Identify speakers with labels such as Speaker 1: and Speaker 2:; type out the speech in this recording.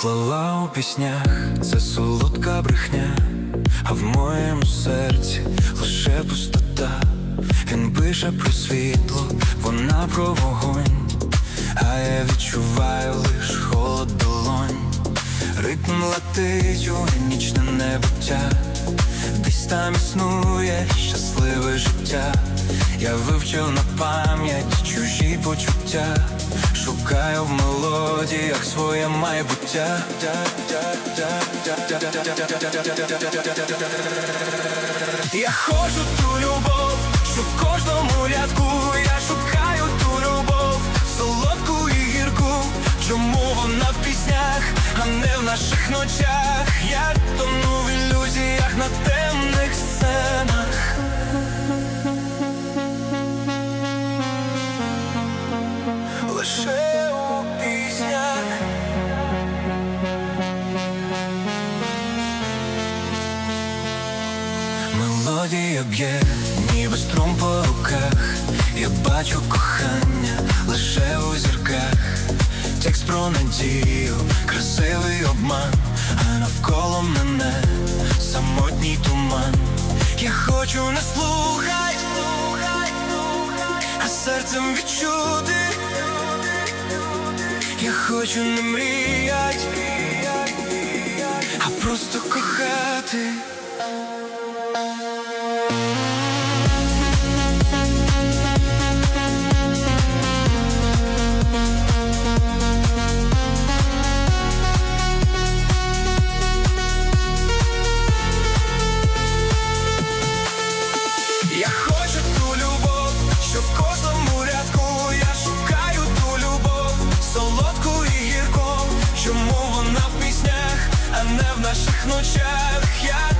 Speaker 1: Слова у піснях це солодка брехня, а в моєму серці лише пустота. Він пише про світло, вона про вогонь, а я відчуваю лиш холод долонь. Ритм летить у нічне небуття, десь там існує щасливе життя. Я вивчив на пам'ять чужі почуття, шукаю в мелодіях своє майбуття. Я хочу ту любов, що в кожному рядку я шукаю ту любов, солодку і гірку, чому вона в піснях, а не в наших ночах. Я тону в ілюзіях на темних сценах. Лише піснях. Мелодія б'є, ніби струм по руках. Я бачу кохання лише у зірках. Текст про надію, красивий обман, а навколо мене самотній туман. Я хочу не слухать, а серцем відчути. Я хочу не мріять, а просто кохати. Я хочу чому вона в піснях, а не в наших ночах. Я